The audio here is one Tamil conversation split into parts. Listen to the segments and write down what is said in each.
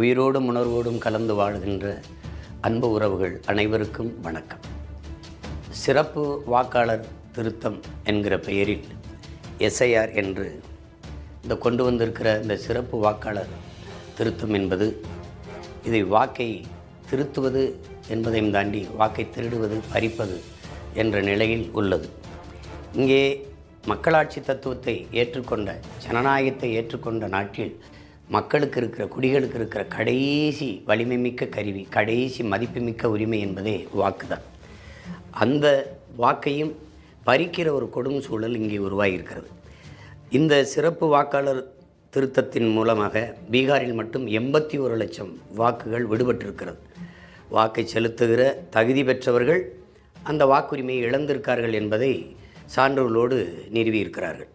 உயிரோடும் உணர்வோடும் கலந்து வாழுகின்ற அன்பு உறவுகள் அனைவருக்கும் வணக்கம். சிறப்பு வாக்காளர் திருத்தம் என்கிற பெயரில் எஸ்ஐஆர் என்று இந்த கொண்டு வந்திருக்கிற இந்த சிறப்பு வாக்காளர் திருத்தம் என்பது இதை வாக்கை திருத்துவது என்பதையும் தாண்டி வாக்கை திருடுவது பறிப்பது என்ற நிலையில் உள்ளது. இங்கே மக்களாட்சி தத்துவத்தை ஏற்றுக்கொண்ட ஜனநாயகத்தை ஏற்றுக்கொண்ட நாட்டில் மக்களுக்கு இருக்கிற குடிகளுக்கு இருக்கிற கடைசி வலிமை மிக்க கருவி கடைசி மதிப்புமிக்க உரிமை என்பதே வாக்கு தான் அந்த வாக்கையும் பறிக்கிற ஒரு கொடும் சூழல் இங்கே உருவாகியிருக்கிறது. இந்த சிறப்பு வாக்காளர் திருத்தத்தின் மூலமாக பீகாரில் மட்டும் எண்பத்தி ஒரு லட்சம் வாக்குகள் விடுபட்டிருக்கிறது. வாக்கை செலுத்துகிற தகுதி பெற்றவர்கள் அந்த வாக்குரிமையை இழந்திருக்கார்கள் என்பதை சான்றோர்களோடு நிறுவியிருக்கிறார்கள்.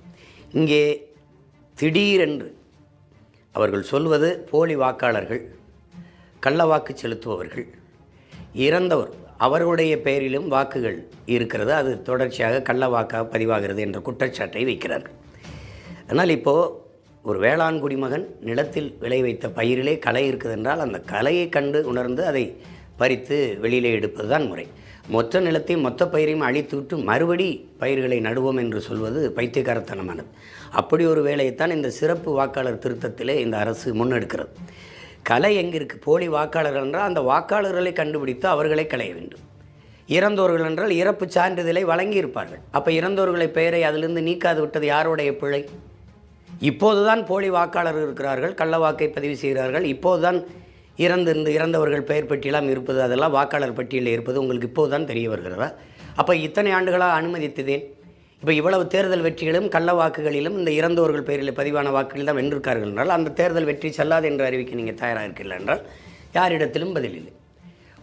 இங்கே திடீரென்று அவர்கள் சொல்வது போலி வாக்காளர்கள் கள்ள வாக்கு செலுத்துபவர்கள். இறந்தவர் அவர்களுடைய பெயரிலும் வாக்குகள் இருக்கிறது. அது தொடர்ச்சியாக கள்ள வாக்காக பதிவாகிறது என்ற குற்றச்சாட்டை வைக்கிறார்கள். ஆனால் இப்போது ஒரு வேளாண் குடிமகன் நிலத்தில் விளை வைத்த பயிரிலே களை இருக்குது என்றால் அந்த கலையை கண்டு உணர்ந்து அதை பறித்து வெளியிலே எடுப்பது தான் முறை. மொத்த நிலத்தையும் மொத்த பயிரையும் அழித்துவிட்டு மறுபடி பயிர்களை நடுவோம் என்று சொல்வது பைத்தியகாரத்தனமானது அப்படி ஒரு வேலையைத்தான் இந்த சிறப்பு வாக்காளர் திருத்தத்திலே இந்த அரசு முன்னெடுக்கிறது. கலை எங்கே இருக்குது போலி வாக்காளர்கள் என்றால் அந்த வாக்காளர்களை கண்டுபிடித்து அவர்களை களைய வேண்டும். இறந்தோர்கள் என்றால் இறப்பு சான்றிதழை வழங்கியிருப்பார்கள். அப்போ இறந்தோர்களை பெயரை அதிலிருந்து நீக்காது விட்டது யாருடைய பிழை? இப்போதுதான் போலி வாக்காளர் இருக்கிறார்கள் கள்ள வாக்கை பதிவு செய்கிறார்கள். இப்போதுதான் இறந்திருந்து இறந்தவர்கள் பெயர் பட்டியலாம் இருப்பது அதெல்லாம் வாக்காளர் பட்டியலில் இருப்பது உங்களுக்கு இப்போதுதான் தெரிய வருகிறதா? அப்போ இத்தனை ஆண்டுகளாக அனுமதித்ததேன்? இப்போ இவ்வளவு தேர்தல் வெற்றிகளும் கள்ள வாக்குகளிலும் இந்த இறந்தவர்கள் பெயரில் பதிவான வாக்குகள் தான் வென்றிருக்கார்கள் என்றால் அந்த தேர்தல் வெற்றி செல்லாது என்று அறிவிக்க நீங்கள் தயாராக இருக்கீர்கள் என்றால் யாரிடத்திலும் பதில் இல்லை.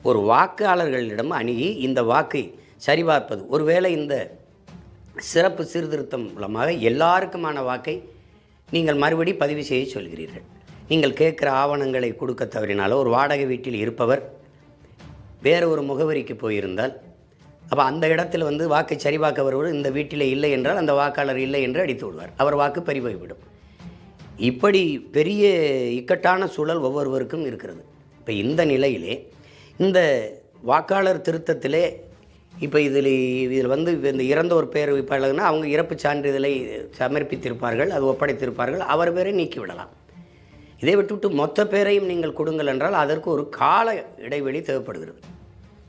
ஒரு வாக்காளர்களிடம் அணுகி இந்த வாக்கை சரிபார்ப்பது ஒருவேளை இந்த சிறப்பு சீர்திருத்தம் மூலமாக எல்லாருக்குமான வாக்கை நீங்கள் மறுபடி பதிவு செய்ய சொல்கிறீர்கள். நீங்கள் கேட்குற ஆவணங்களை கொடுக்க தவறினாலோ ஒரு வாடகை வீட்டில் இருப்பவர் வேறு ஒரு முகவரிக்கு போயிருந்தால் அப்போ அந்த இடத்துல வந்து வாக்கை சரிபார்க்க வருவர் இந்த வீட்டில் இல்லை என்றால் அந்த வாக்காளர் இல்லை என்று அடித்து விடுவார். அவர் வாக்கு பறிபோய்விடும் இப்படி பெரிய இக்கட்டான சூழல் ஒவ்வொருவருக்கும் இருக்கிறது. இப்போ இந்த நிலையிலே இந்த வாக்காளர் திருத்தத்திலே இப்போ இதில் இதில் வந்து இந்த இறந்தோர் பேர் வைப்பாளர்னா அவங்க இறப்பு சான்றிதழை சமர்ப்பித்திருப்பார்கள் அது ஒப்படைத்திருப்பார்கள் அவர் பேரை நீக்கிவிடலாம் இதை விட்டுவிட்டு மொத்த பேரையும் நீங்கள் கொடுங்கள் என்றால் அதற்கு ஒரு கால இடைவெளி தேவைப்படுகிறது.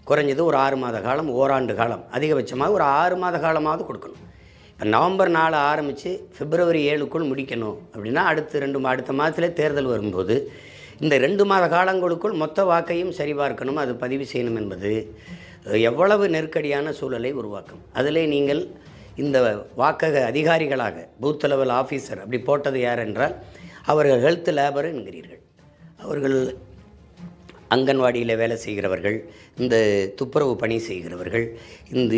குறைஞ்சது ஒரு ஆறு மாத காலம் ஓராண்டு காலம். அதிகபட்சமாக ஒரு ஆறு மாத காலமாவது கொடுக்கணும். இப்போ நவம்பர் நாலு ஆரம்பித்து பிப்ரவரி ஏழுக்குள் முடிக்கணும் அப்படின்னா அடுத்து ரெண்டு மா- அடுத்த மாதத்திலே தேர்தல் வரும்போது இந்த ரெண்டு மாத காலங்களுக்குள் மொத்த வாக்கையும் சரிபார்க்கணும் அது பதிவு செய்யணும் என்பது எவ்வளவு நெருக்கடியான சூழலை உருவாக்கும். அதில் நீங்கள் இந்த வாக்கக அதிகாரிகளாக பூத் லெவல் ஆஃபீஸர் அப்படி போட்டது யார் என்றால் அவர்கள் ஹெல்த் லேபர் என்கிறீர்கள். அவர்கள் அங்கன்வாடியில் வேலை செய்கிறவர்கள் இந்த துப்புரவு பணி செய்கிறவர்கள் இந்த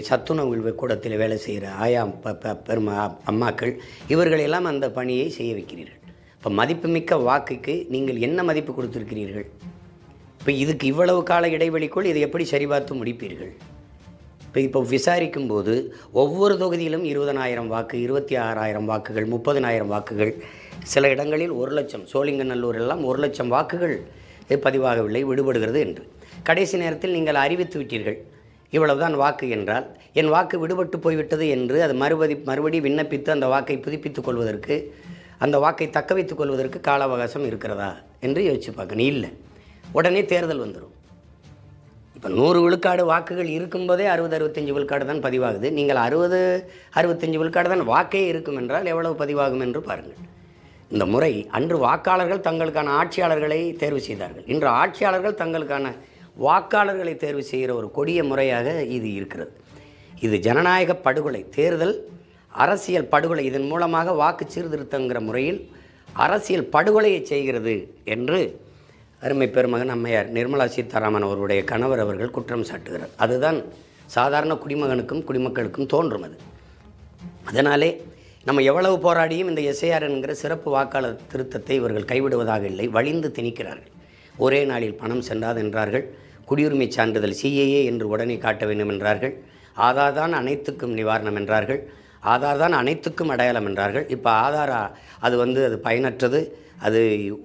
சத்துணவு கூடத்தில் வேலை செய்கிற ஆயா ப- ப- பெருமா அம்மாக்கள் இவர்களெல்லாம் அந்த பணியை செய்ய வைக்கிறீர்கள். இப்போ மதிப்புமிக்க வாக்குக்கு நீங்கள் என்ன மதிப்பு கொடுத்துருக்கிறீர்கள்? இப்போ இதுக்கு இவ்வளவு கால இடைவெளிக்குள் இதை எப்படி சரிபார்த்து முடிப்பீர்கள்? இப்போ இப்போ விசாரிக்கும் போது ஒவ்வொரு தொகுதியிலும் இருபதனாயிரம் வாக்கு இருபத்தி ஆறாயிரம் வாக்குகள் முப்பதனாயிரம் வாக்குகள். சில இடங்களில் ஒரு லட்சம் சோழிங்கநல்லூர் எல்லாம் ஒரு லட்சம் வாக்குகள் பதிவாகவில்லை விடுபடுகிறது என்று. கடைசி நேரத்தில் நீங்கள் அறிவித்து விட்டீர்கள். இவ்வளவுதான் வாக்கு என்றால் என் வாக்கு விடுபட்டு போய்விட்டது என்று அது மறுபதி மறுபடி விண்ணப்பித்து அந்த வாக்கை புதுப்பித்துக் கொள்வதற்கு அந்த வாக்கை தக்க வைத்துக் கொள்வதற்கு கால அவகாசம் இருக்கிறதா என்று யோசிச்சு பார்க்கணும் இல்லை. உடனே தேர்தல் வந்துடும் இப்போ நூறு விழுக்காடு வாக்குகள் இருக்கும்போதே அறுபது அறுபத்தஞ்சு விழுக்காடு தான் பதிவாகுது. நீங்கள் அறுபது அறுபத்தஞ்சு விழுக்காடு தான் வாக்கே இருக்கும் என்றால் எவ்வளவு பதிவாகும் என்று பாருங்கள். இந்த முறை அன்று வாக்காளர்கள் தங்களுக்கான ஆட்சியாளர்களை தேர்வு செய்தார்கள். இன்று ஆட்சியாளர்கள் தங்களுக்கான வாக்காளர்களை தேர்வு செய்கிற ஒரு கொடிய முறையாக இது இருக்கிறது. இது ஜனநாயக படுகொலை தேர்தல் அரசியல் படுகொலை இதன் மூலமாக வாக்கு சீர்திருத்தங்கிற முறையில் அரசியல் படுகொலையை செய்கிறது என்று அருமை பெருமகன் அம்மையார் நிர்மலா சீதாராமன் அவருடைய கணவர் அவர்கள் குற்றம் சாட்டுகிறார். அதுதான் சாதாரண குடிமகனுக்கும் குடிமக்களுக்கும் தோன்றும் அது. அதனாலே நம்ம எவ்வளவு போராடியும் இந்த எஸ்ஐஆர் என்கிற சிறப்பு வாக்காளர் திருத்தத்தை இவர்கள் கைவிடுவதாக இல்லை வழிந்து திணிக்கிறார்கள். ஒரே நாளில் பணம் சென்றாது என்றார்கள். குடியுரிமை சான்றிதழ் சிஏஏ என்று உடனே காட்ட வேண்டும் என்றார்கள். ஆதார் தான் அனைத்துக்கும் நிவாரணம் என்றார்கள். ஆதார் தான் அனைத்துக்கும் அடையாளம் என்றார்கள். இப்போ ஆதாரா அது வந்து அது பயனற்றது. அது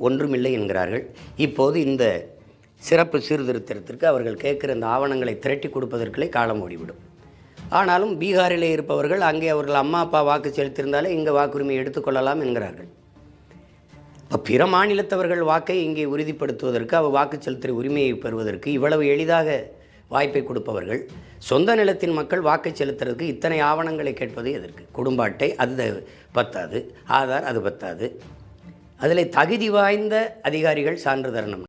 ஒன்றுமில்லை என்கிறார்கள். இப்போது இந்த சிறப்பு சீர்திருத்தத்திற்கு அவர்கள் கேட்குற இந்த ஆவணங்களை திரட்டி கொடுப்பதற்குள்ளே காலம் ஓடிவிடும். ஆனாலும் பீகாரிலே இருப்பவர்கள் அங்கே அவர்கள் அம்மா அப்பா வாக்கு செலுத்தியிருந்தாலே இங்கே வாக்குரிமை எடுத்துக்கொள்ளலாம் என்கிறார்கள். இப்போ பிற மாநிலத்தவர்கள் வாக்கை இங்கே உறுதிப்படுத்துவதற்கு அவ வாக்கு செலுத்துகிற உரிமையை பெறுவதற்கு இவ்வளவு எளிதாக வாய்ப்பை கொடுப்பவர்கள் சொந்த நிலத்தின் மக்கள் வாக்கை செலுத்துறதுக்கு இத்தனை ஆவணங்களை கேட்பது எதற்கு? குடும்ப அட்டை அது பத்தாது ஆதார் அது பத்தாது. அதில் தகுதி வாய்ந்த அதிகாரிகள் சான்று தரணும்.